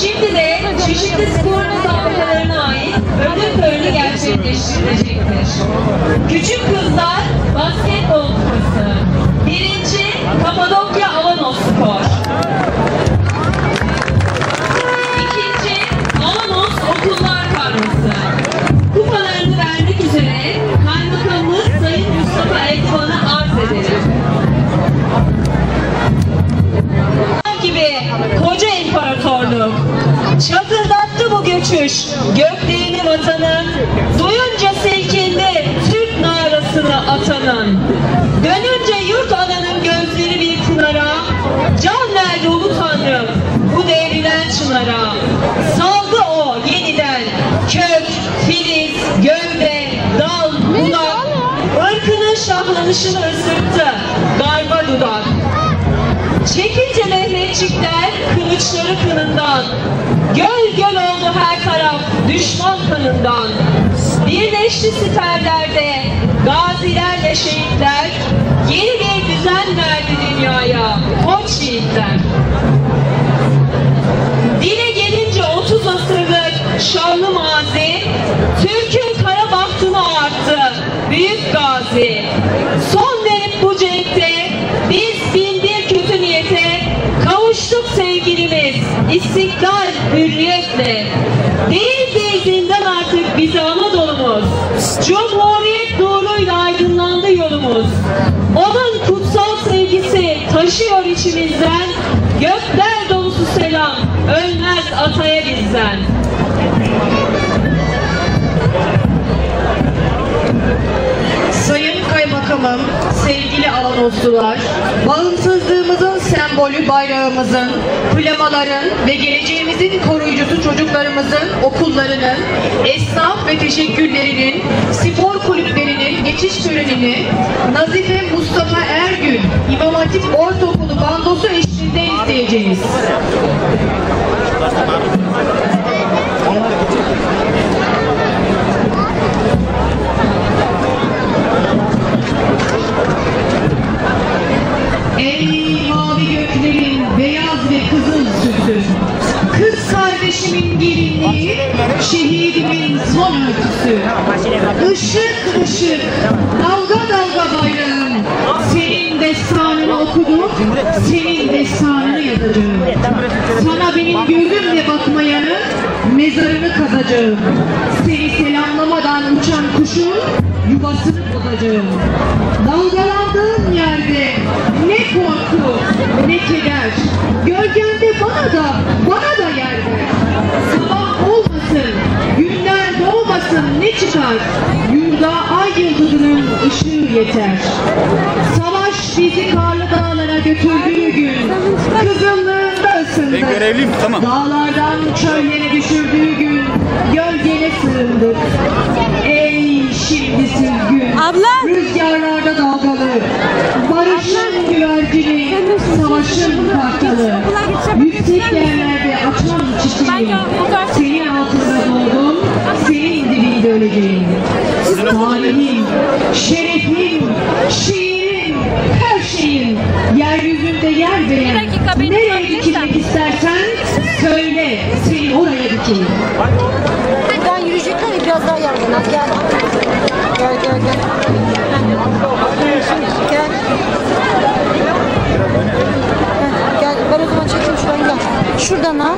Şimdi de çeşitli spor müsabakalarına ait ödül töreni gerçekleştirilecektir. Küçük kızlar basketbol kupası. Göklerini vatanın duyunca silkindi Türk narasını atanın dönünce yurt ananın gözleri bir pınara can verdi ulu tanrım bu devrilen çınara saldı o yeniden kök filiz gövde dal budak ırkının şahlanışını ısırttı darma dudak. Çekince Mehmetçikler kılıçları kınından Göl göl oldu düşman kanından Birleşti siperlerde gazilerle şehitler Yeni bir düzen verdi dünyaya. Koç yiğitler taşıyor içimizden. Gökler dolusu selam ölmez ataya bizden. Sayın Kaymakamım, sevgili Avanoslular, bağımsızlığımızın sembolü bayrağımızın, plamaların ve geleceğimizin koruyucusu çocuklarımızın okullarının, esnaf ve teşekkürlerinin, spor kulüplerinin geçiş törenini Nazife Mustafa Ergün İmam Hatip Ortaokulu bandosu eşliğinde izleyeceğiz. Sana benim gözümle bakmayanı Mezarını kazacağım. Seni selamlamadan uçan kuşun Yuvasını bozacağım. Dalgalandığın yerde ne korku ne keder. Gölgende bana da bana da yer Sabah olmasın günler doğmasın ne çıkar? Yurda ay yıldızının ışığı yeter. Savaş bizi karlı dağlara götürdüğü gün Kızıllığında ısındık Ben görevliyim, tamam. Dağlardan çöllere düşürdüğü gün Gölgene sığındık Ey şimdi sürgün Abla! Rüzgarlarda dalgalı Barışın güvercini Savaşın kartalı Yüksek yerlerde açan çiçeğim Senin altında doğdum Senin dibinde öleceğim Tarihim, şerefim, şiirim, her şeyim Yeryüzünde yer benim dakika, beni Nereye dikilmek istersen Söyle, seni oraya dikeyim Ben yürüyecekler ya biraz daha yardım et. Gel. Gel gel gel. Gel. Gel ben o zaman çekeyim şuradan gel. Şuradan al.